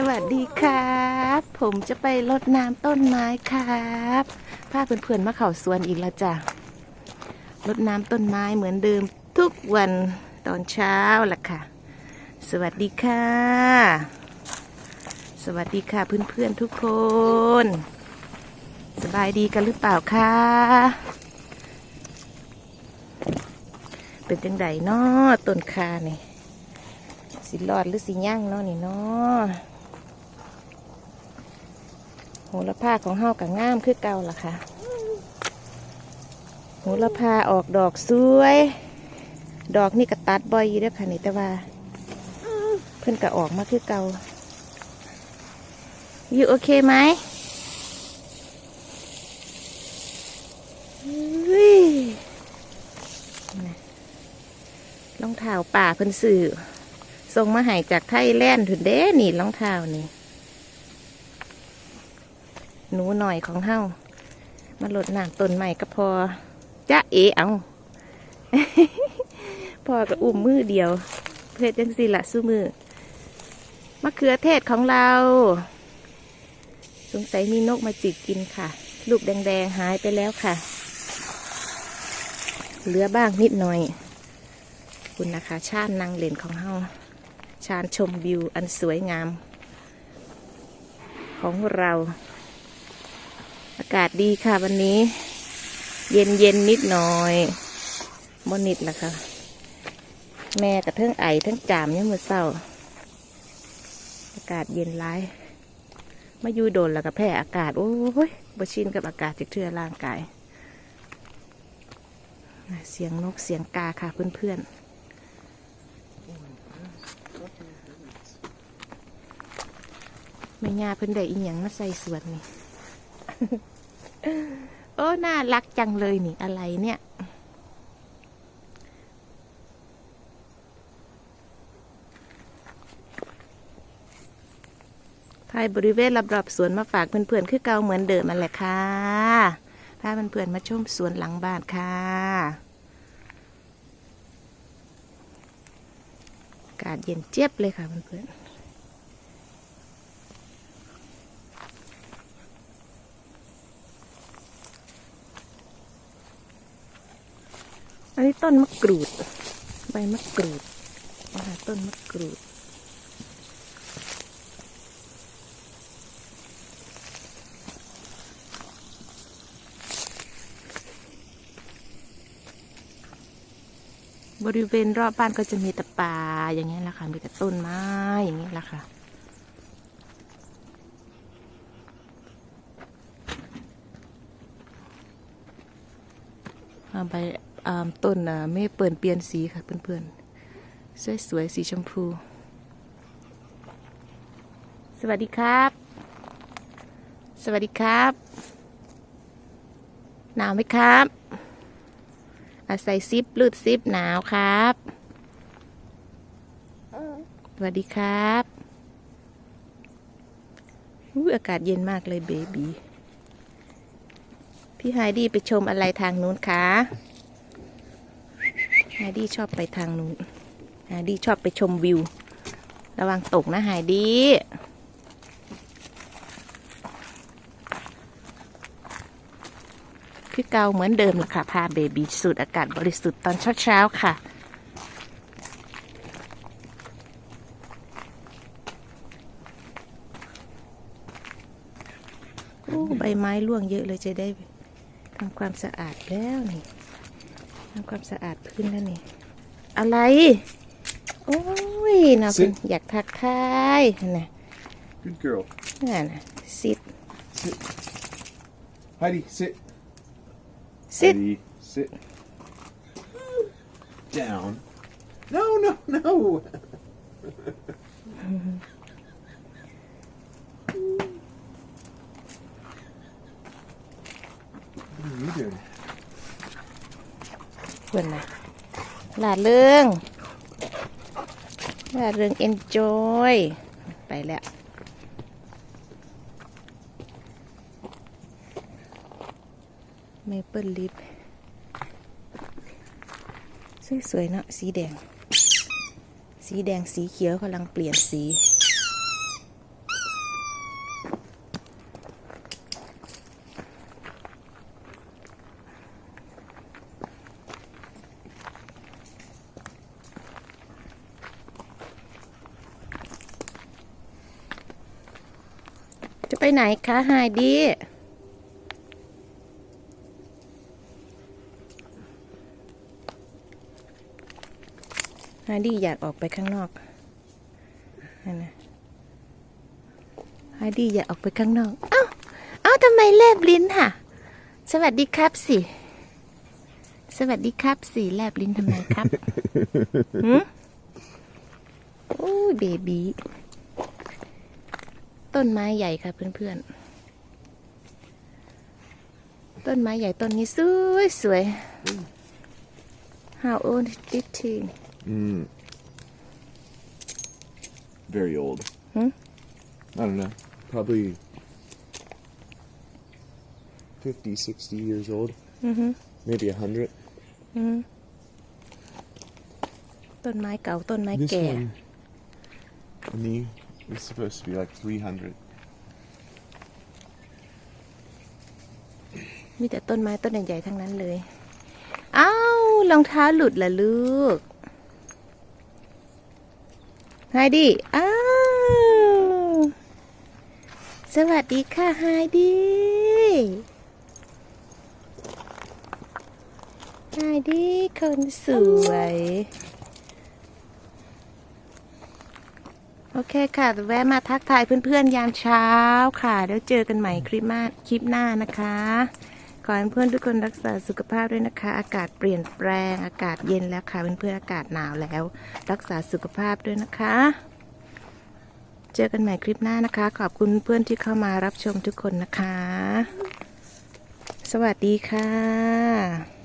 สวัสดีครับ ผมจะไปรดน้ำต้นไม้ครับพาเพื่อนๆมาเข่าสวนอีกแล้วจ้ะรดน้ำต้นไม้เหมือนเดิมทุกวันตอนเช้าล่ะค่ะ สวัสดีค่ะ สวัสดีค่ะเพื่อนๆทุกคน สบายดีกันหรือเปล่าคะเป็นจังไดนาะต้นคาเนี่ยสิรอดหรือสิย่างเนาะนี่เนาะ โหระพาของเฮากับงามคือเก่าล่ะค่ะโหระพาออกดอกสวย ดอกนี่ก็ตัดบ่อยอยู่ด้อค่ะนี่แต่ว่าเพิ่นก็ออกมาคือเก่าอยู่โอเคไหมรองเท้าป่าเพิ่นสื่อส่งมาให้จากไทยแลนด์ถึงเด้นี่รองเท้านี่ หนูหน่อยของเฮามาลดน้ำต้นใหม่ก็พอจ้าเอเอาพอกับอุ้มมือเดียว เพื่อจังสิละสู้มือมะเขือเทศของเรา สงสัยมีนกมาจิกกินค่ะ ลูกแดงๆหายไปแล้วค่ะ เหลือบ้างนิดหน่อยคุณนะคะ ชาตินางเลนของเฮาชานชมวิวอันสวยงาม ของเราากาศดีค่ะวันนี้ เย็นเย็นนิดหน่อยบนิดละค่ะแม่กับเทิงไอเทิงจามเนี่ยามมือเศร้า อากาศเย็นร้ายมาอยู่โดนแล้วก็แพ้อากาศ โอ้ยบชินกับอากาศจากเทือร่างกาย เสียงนกเสียงกาค่ะเพื่อนๆไม่ง่าเพิ่นได้อีหยังมาใส่สวนนี่ น่ารักจังเลยนี่อะไรเนี่ยภายบริเวณรอบๆสวนมาฝากเพื่อนๆ คือเก่าเหมือนเดิมมันแหละค่ะพาเพื่อนๆมาชมสวนหลังบ้านค่ะอากาศเย็นเจี๊ยบเลยค่ะเพื่อนๆ อันนี้ต้นมะกรูด ใบมะกรูดนะคะต้นมะกรูด บริเวณรอบบ้านก็จะมีแต่ป่าอย่างนี้ยแหละค่ะ มีแต่ต้นไม้อย่างนี้แหละค่ะอ่าใบ ต้นไม่เปิดเปลี่ยนสีค่ะเพื่อนๆ สวยๆสีชมพู สวัสดีครับ สวัสดีครับ หนาวไหมครับอาใส่ซิปลืดซิปหนาวครับ สวัสดีครับอุ๊ยอากาศเย็นมากเลยเบบีพี่ไฮดี้ไปชมอะไรทางนู้นคะ ไฮดี้ชอบไปทางนู้นไฮดี้ชอบไปชมวิว ระวังตกนะไฮดี้พี่เกาเหมือนเดิมเละค่ะ พาเบบีสูดอากาศบริสุทธิ์ตอนเช้าๆค่ะโอ้ใบไม้ร่วงเยอะเลยจะได้ทำความสะอาดแล้วนี่ ทำความสะอาดพื้นแล้วนี่ อะไร โอ้ยนะเป็นอยากทักทายนะ Good girl. นั่นนะซิด Sit. Heidi, sit. ซิด Heidi, sit. Down. No, no, no. ควรนะลาดเริงลาดเริง enjoy ไปแล้วเมเปิลลิปสวยๆเนาะสีแดง สีแดงสีเขียวกำลังเปลี่ยนสี ไหนคะไฮดี้ไฮดี้อยากออกไปข้างนอกนั่นนะไฮดี้อยากออกไปข้างนอก เอ้า เอ้าทำไมแลบลิ้นค่ะ สวัสดีครับสิ สวัสดีครับสิแลบลิ้นทำไมครับ หืมโอ้ยเบบี้ ต้นไม้ใหญ่ค่ะเพื่อนๆ ต้นไม้ใหญ่ต้นนี้สวยสวย How old is it? Mm. Very old. Hmm? I don't know. Probably 50, 60 years old. อือฮึ Maybe 100. อืมต้นไม้เก่าต้นไม้ This แก่ one, me, is supposed to be like 300. มีแต่ต้นไม้ต้นใหญ่ๆทั้งนั้นเลย อ้าวรองเท้าหลุดเหรอลูกไฮดี้อ้าว สวัสดีค่ะไฮดี้ไฮดี้คนสวย โอเคค่ะ แวะมาทักทายเพื่อนๆ ยามเช้าค่ะเดี๋ยวเจอกันใหม่คลิปหน้าคลิปหน้านะคะ ขอให้เพื่อนทุกคนรักษาสุขภาพด้วยนะคะ อากาศเปลี่ยนแปลง อากาศเย็นแล้วค่ะ เพื่อนๆ อากาศหนาวแล้ว รักษาสุขภาพด้วยนะคะ เจอกันใหม่คลิปหน้านะคะ ขอบคุณเพื่อนที่เข้ามารับชมทุกคนนะคะ สวัสดีค่ะ